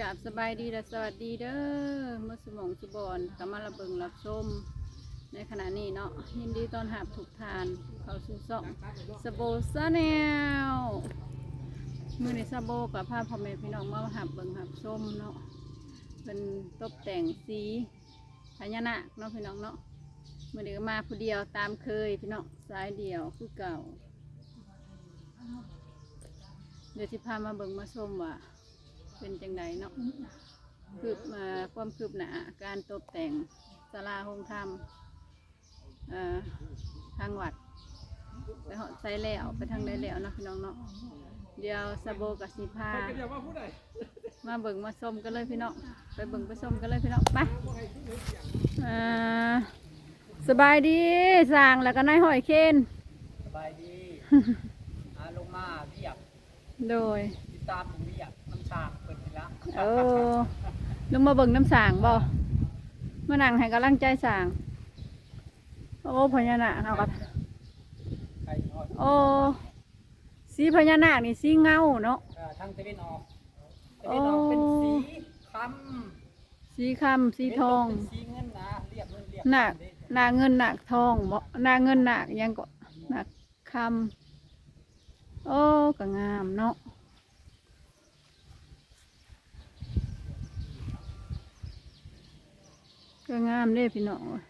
กับสบายดีและสวัสดีเด้อเมื่อสมองสุบอนกำมาระเบิงรับชม ในขณะนี้เนาะยินดีตอนรับทุกทาน เขาสู่ช่องสโบซาแนลมือในสโบกับภาพพ่อแม่พี่น้องมาหับเบิงหับชมเนาะเป็นตกแต่งสีพญานาคเนาะพี่น้องเนาะมือนี้ก็มาผู้เดียวตามเคยพี่น้องสายเดียวคือเก่า เดี๋ยวสิพามาเบิงมาชมว่า เป็นจังไดเนาะคืบมาความคืบหน้าการตกแต่งศาลาโฮงธรรมเอ่อทางวัดไปเหาะใส่แล้วไปทางใดแล้วเนาะพี่น้องเนาะเดี๋ยวสะโบกับสีพามาเบิ่งมาชมกันเลยพี่น้องไปเบิ่งไปชมกันเลยพี่น้องไปอ่าสบายดีสร้างแล้วก็นายหอยเคนสบายดีอาลงมาเรียกโดยติดตามผมเรียกน้ำชาก เปิดไปละเออลงมาเบิ่งน้ำสางบ่มานั่งให้กำลังใจสาง โอ้พญานาคเอาก็ไปนอนโอ้สีพญานาคนี่สีเงาเนาะเอ่อทางตะวันออกตะวันออกเป็นสีคำสีคำสีทองเป็นสีเงินนะเรียกเงินเรียกหนักเงินหนาเงินหนักทองบ่หนาเงินหนักยังก็หนักคำโอ้ก็งามเนาะ ก็งามเด้พี่น้องเอ้ย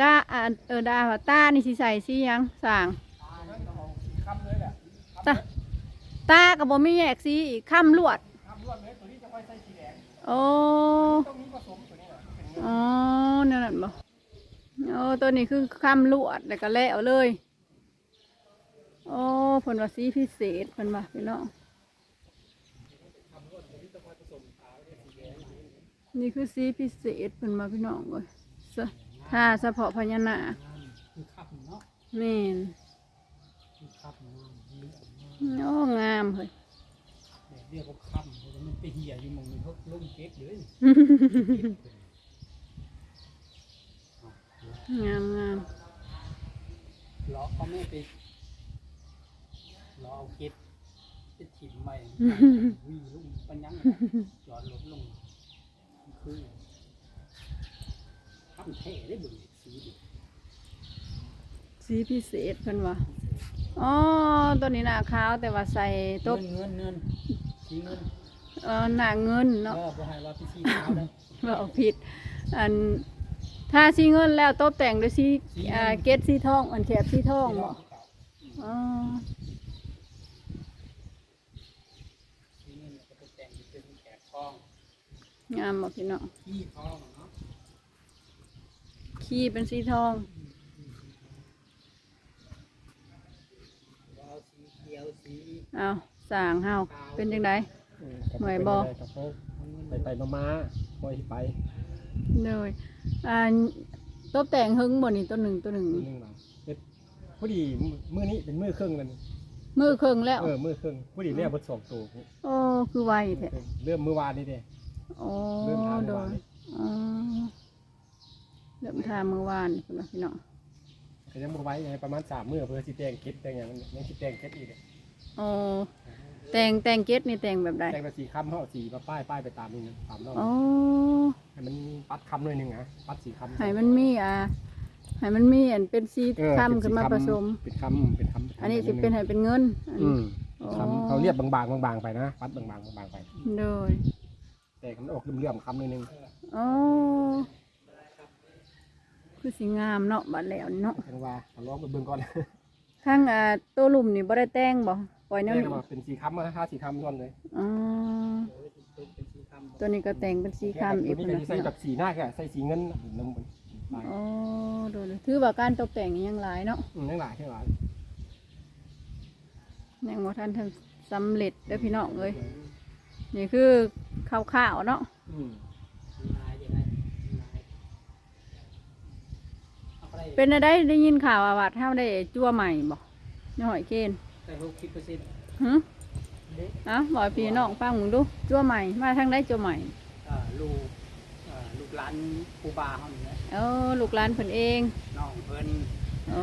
ดาอ่าเออดาว่าตานี่สิใส่สีหยังสร้างตาเนี่ยก็ออกสีคำเลยแหละตาตากับบ่มีแยกสีอีกคำลวดคำรวดเลยตัวนี้จะไว้ใส่สีแดงโอ้ต้องมีผสมตัวนี้แหละเป็นเงินอ๋อนั่นนะบ่โอ้ตัวนี้คือคำลวดแล้วก็แล้วเลย โอ้เพิ่นว่าสีพิเศษเพิ่นว่าพี่น้อง นี่คือสีพิเศษเพิ่นมาพี่น้องเว้ยสะถ้าเฉพาะพญานาคคือคำเนาะแม่นคือคำเนาะเลือดโอ้งามเฮ้ยเนี่ยเรียกว่าคำเพราะมันไปเหี่ยอยู่หมองนี้เขาลงเก็บเลยงามงามล้อเขาไม่ไปล้อเอาเก็บจะถิ่มไปวิ่งลงปัญญังหยอดลดลง คือทำแท้ได้เบึงสีดิสีพิเศษเพิ่นว่าอ๋อตัวนี้หน้าขาวแต่ว่าใส่ตบเงินเงินสีเงินเออหน้าเงินก็เนาะบ่ให้ว่าพี่สีขาวได้ว่าเอาผิด อันถ้าสีเงินแล้วตบแต่งด้วยสีอ่าเกตสีทองอันแถบสีทองบ่อ๋อ สีเงินก็ตกแต่งเป็นแขกทอง งามบ่พี่น้องขี้ทองเนาะขี้เป็นสีทองเอาสีเขียวสีเอาสร้างเฮาเป็นจังไดหน่วยบ่ไปไปมามาปล่อยไปเลยอันตบแต่งหึงบ่นี่ตัวหนึ่งตัวหนึ่งมือหนึงหลังเฮ็ดพอดีมือนี้เป็นมือเครื่องกันมือเครื่องแล้วเออมือเครื่องพอดีเรียกบทสองตัวโอ้คือไวแท้เริ่มมือวานนี่เด้ โอ้เริ่มทานโดเมื่อวานยนี่อ๋อเริ่มทามือวานพุ่นน่ะพี่น้องก็ยังบ่ไว้ไงประมาณสามมือเพื่อสิแต่งเก็บแต่งอย่างมันยังสิแต่งเก็บอีกโอ้แต่งแต่งเกตนี่แต่งแบบใดแต่งไปสีคำเฮาสีมาป้ายป้ายไปตามนี่นะตามรอบโอ้ให้มันปัดคำหน่อยหนึงนะปัดสีคำให้มันมีอ่าให้มันมีอันเป็นสีเออคำขึ้นมาผสม เป็นคำเป็นคำอันนี้สิเป็นให้เป็นเงินอันอืนี้มอ๋อคำเขาเรียบบางๆบางๆไปนะ ปัดบางๆบางๆไป โดย แต่มันออกเลื่อมๆคำหน่อยหนึงโอ้คือสีงามเนาะบัดแล้วนี่เนาะจังว่าเอาลองไปเบิ่งก่อนทั้งอ่าตัวหลุมนี่บ่ได้แต่งบ่ปล่อยแนวแม่นี้ก็บอกเป็นสีคำนะถ้าสีคำล้วนเลยอ๋อเป็นสีคำตัวนี้ก็แต่งเป็นสีคำอีกตัวพุ่นนี้นะก็ใส่แบบสีหน้าแค่ใส่สีเงินน้ำมันโอ้โดยถือว่าการตกแต่งนี่ยังหลายเนาะ อืมทั้งหลายทั้งหลายยังบ่ทันทำสำเร็จเด้อพี่น้องเอ้ย นี่คือข้าวๆเนาะอืมลายยังไงลายเอาไปเป็นอะไรได้ยินข่าวว่าวัดเฮาได้จั่วใหม่บ่น้อยเกณฑ์แต่หกสิบเปอร์เซ็นต์หึเด็กเอ้าบอกพี่น้องฟังมึงดูจั่วใหม่มาทางได้จั่วใหม่อ่าลูกอ่าลูกหลานปูบาเขาเนี่ยเออลูกหลานเพิ่นเองน้องเพิ่นโอ้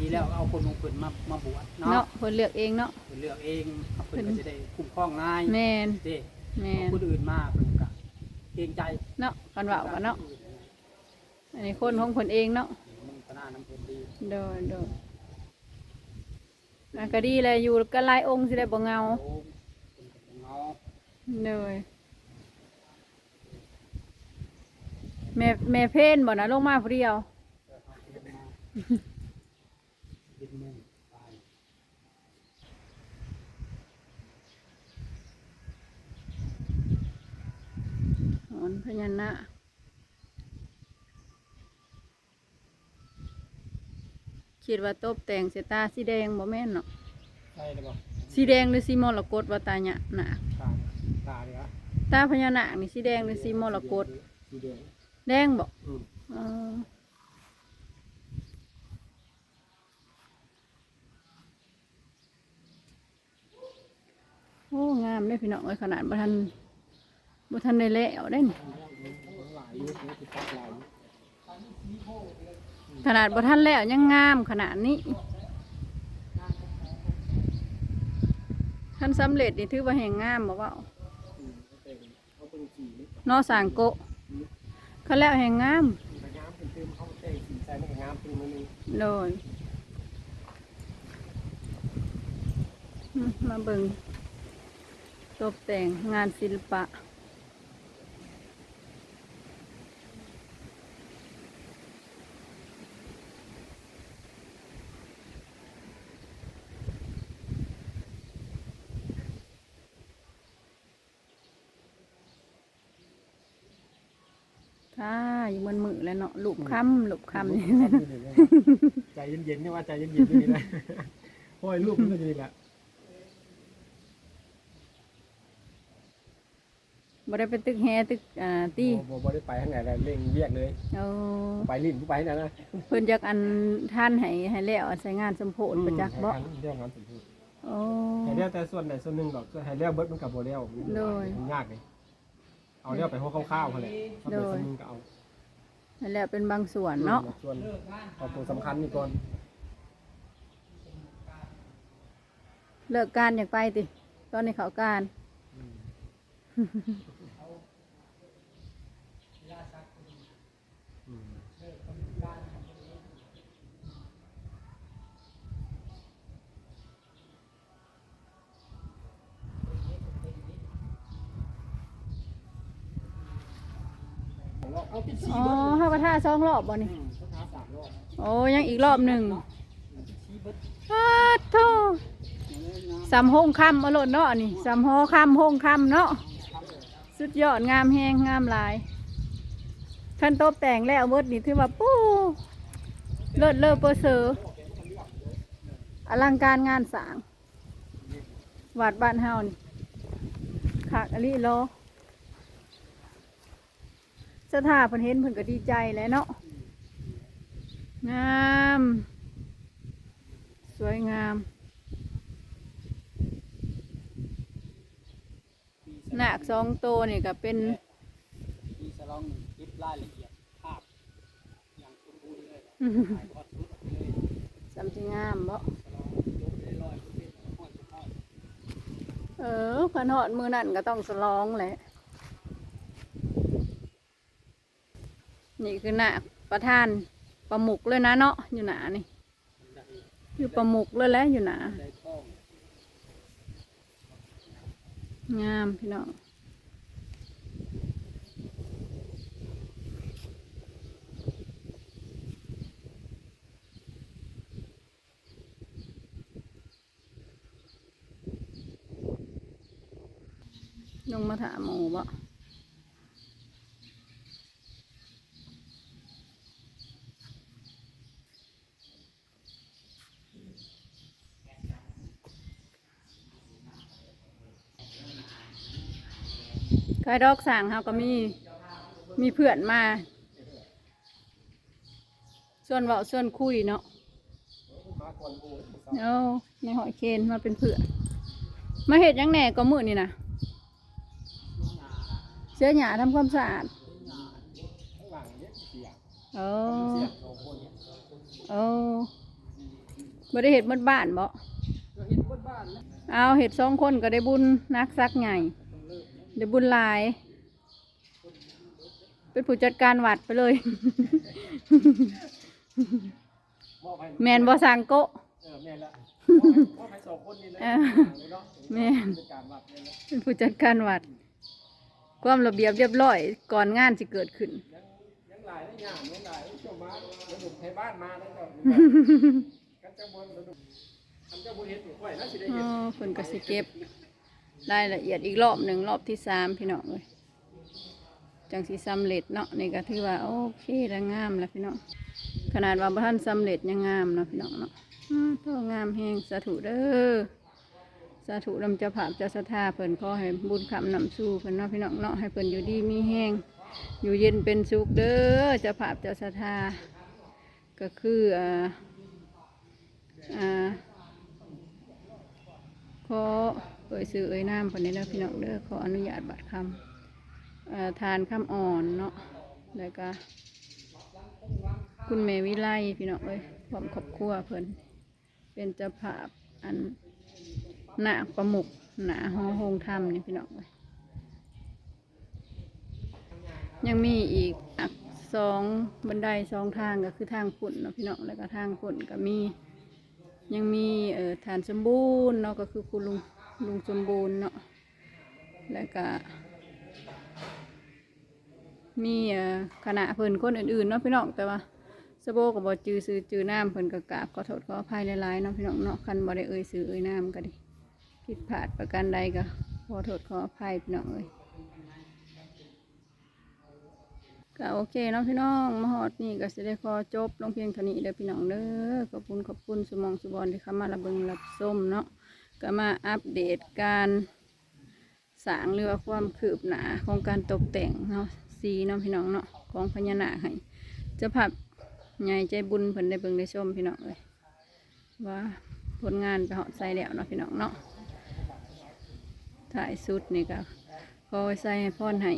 ดีแล้วเอาคนของเพิ่นมามาบวชเนาะเนาะเพิ่นเลือกเองเนาะเพิ่นเลือกเองเพิ่นก็จะได้คุ้มครองง่ายแม่นเด้แม่นคนอื่นมาเพิ่นก็เกรงใจเนาะกันเว้ากันเนาะอันนี้คนของเพิ่นเองเนาะมันก็น่าน้ำเพิ่นดีโดยโดยอะก็ดีเลยอยู่กันหลายองค์สิได้บ่เหงาโอ้เพิ่นก็เป็นเงาเลยแม่แม่เพนบ่นะลงมาผู้เดียว ดินมุ่งไป หอนพ ญานาคคิดว่าตบแต่งเสยตาสีแดงบ่แม่นเนาะใช่หรือเปล่าสีแดงหรือสีมรกตว่าตาเนี่ยนาคตาตาดีครับตาพญานาคนี่สีแดงหรือสีมรกตสีแดงแดงบ่อืมอ๋อโอ้ งามเลยพี่น้องเอ้ยขนาดบ่ทัน บ่ทันได้แล้วเด้นหลายยุคนี้ติดตักหลายขนาดบ่ทันแล้วยังงามขนาดนี้ท่านสำเร็จนี่ถือว่าแห่งงามบ่เว่านอสางโกะเขาแล้วแห่งงามเป็นเติมเขาแต่งงามโดยมมาเบิ่งตกแต่งงานศิลปะ ค่ะ อยู่บนมือแล้วเนาะลูกคำลูกคำนี่ใจเย็นๆนี่ว่าใจเย็นๆนี่นะโอ้ยรูปมันก็ดีแหละบ่ได้เป็นตึกแฮตึกอ่าตีบ่บ่ได้ไปทางไหนแล้วเร่งเรียกเลยเอาไปลิ้นผู้ไปนั่นนะเพิ่นจักอันท่านให้ให้แล้วใช้งานสมโพธิประจักษ์บ่เรื่องงานสมพูโอ้ให้เลี้ยวแต่ส่วนใดส่วนหนึ่งดอกให้เลี้ยวเบิดมันกับโบเลี้ยวโดยมันยากเลยเอาเลี้ยวไปหัวข้าวๆเขาแหละถ้าเป็นโดยส่วนหนึ่งก็เอา ให้แล้วเป็นบางส่วนเนาะส่วนเอาตัวสำคัญนี่ก่อนเลิกการอยากไปติตอนนี้เขาการ อื เอาปิดสีอ๋อเบิดเฮาก็ท่าสองรอบบ่นี่อืมเขาท้าสามรอบโอ้ยังอีกรอบหนึ่งชี้เบิดอ้าโธ่สามโฮงคำเอาโลดเนาะนี่สามโฮคำโฮงคำเนาะ สุดยอดงามแฮงงามหลายท่านตบแต่งแล้วเบิดนี่ถือว่าปู้เลิศเลอเปอร์เซอร์อลังการงานสร้างวัดบ้านเฮานี่ขากอลิโล สถาเพิ่นเห็นเพิ่นก็ดีใจแหล้วเนาะงาม สวยงามหนักสองโตวนี่ก็เป็น มีสลองคลิปรายละเอียดภาพอย่างสมบูรณ์เลยถ่ายทอดสดออกไปเลยสำจิงามบ่สลองยกได้ร้อยเปอร์เซ็นต์ห้อยจะห้อยเออพนอดมือนั่นก็ต้องสลองแหละ นี่คือหน้าประธานประมุกเลยนะเนาะอยู่หนานี่ได้คือประมุกเลยแหล้วอยู่หนางงามพี่น้องลงมาถามหมูบ่ายดอกสั่งเฮาก็มีมีเพื่อนมาส่วนเว้าส่วนคุยเนาะมาก่อนโอ้ยเอาในหอยเคนมาเป็นเพื่อนมาเห็ดยังแหน่ก็มือนี่นะเสื้อหยาทำความสะอาดโอ้เสียสองคนโอ้บ่ได้เห็ดมดบ้านบ่เห็นคนบ้านนะเอาเห็ดสองคนก็ได้บุญนักซักใหญ่ ได้บุญหลาย เป็นผู้จัดการวัดไปเลยมอบให้แมนบ่สังโกะเออแม่นละมอบให้สองคนนี่เลยเออเนาะแม่นเป็นการวัดเนี่ยนะเป็นผู้จัดการวัด ความระเบียบเรียบร้อย ก่อนงานสิเกิดขึ้นยังยังหลายได้ยามยังหลายได้ช่วงมาแล้วหนุ่มไทยบ้านมาแล้วก็กันจังบนแล้วหนุ่มทำเจ้าบุญเฮ็ดอยู่ค่อยน่าสิได้อ๋เห็นอคนก็สิเก็บ รายละเอียดอีกรอบหนึ่งรอบที่สามพี่น้องเลยจังสิสำเร็จเนาะนี่ก็ถือว่าโอเคแล้วงามแล้วพี่น้องขนาดว่าบ่ท่านสำเร็จยังงามเนาะพี่น้องเนาะอ้าโตงามแห้งสาธุเด้อสาธุนำเจ้าภาเจ้าศรัทธาเพิ่นขอให้บุญคำนำสู่เพิ่นเนาะพี่น้องเนาะให้เพิ่นอยู่ดีมีแห้งอยู่เย็นเป็นสุขเด้อเจ้าภาเจ้าศรัทธาก็คืออ่าอ่าขอ เอ่ยซื้อเอ่ยน้ำคนนี้นะพี่น้องเด้อขออนุญาตบัตรคำอ่อทานคำอ่อนเนาะแล้วก็คุณแม่วิไลพี่น้องเอ้ยพร้อมครอบครัวเพิ่นเป็นเจ้าภาพอันหนาประมุกหนาหอโฮงธรรมนี่พี่น้องเอ้ยยังมีอีกอักสองบันไดสองทางก็คือทางปุ่นเนาะพี่น้องแล้วก็ทางปุ่นก็มี ยังมีเอ่อฐานสมบูรณ์เนาะก็คือคุณลุง ลุงสมบูรณ์เนาะแล้วก็มีคณะเพิ่นคนอื่นๆเนาะพี่น้องแต่ว่าสโบกับบอจือซื้อจือน้ำเพิ่นก็กาบขอโทษขออภัยหลายๆเนาะพี่น้องเนาะคันบ่ได้เอ่ยซื้อเอ่ยน้ำก็ดิผิดพลาดประการใดก็ขอโทษขออภัยพี่น้องเอ้ยก็โอเคเนาะพี่น้องมาฮอดนี่ก็สิได้ขอจบลงเพียงเท่านี้เด้อพี่น้องเด้อขอบคุณขอบคุณสมองสุบอลที่เข้ามารับเบิงรับส้มเนาะ ก็มาอัปเดตการสางเรือว่าความคืบหนาของการตกแต่งเนาะสีเนาะพี่น้องเนาะของพญานาคให้จะผับใหญ่ใจบุญเพิ่นได้เบิ่งได้ชมพี่น้องเลยว่าผลงานไปเหาะใส่แล้วเนาะพี่น้องเนาะถ่ายสุดนี่ก็ขอไว้ใส่ให้พรให้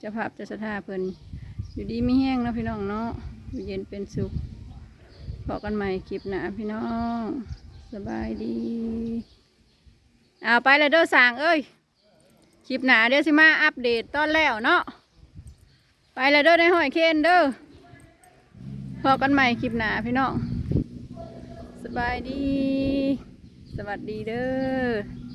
จ้าภาพเจ้าสถาเพิ่นอยู่ดีไม่แห้งเนาะพี่น้องเนาะอยู่เย็นเป็นสุขพบกันใหม่คลิปหนาพี่น้อง สบายดี เอาไปเลยเด้อสางเอ้ยคลิปหนาเดี๋ยวสิมาอัปเดตตอนแล้วเนาะไปเลยเด้อในห้อยเคนเด้อพบกันใหม่คลิปหนาพี่น้องสบายดี สวัสดีเด้อ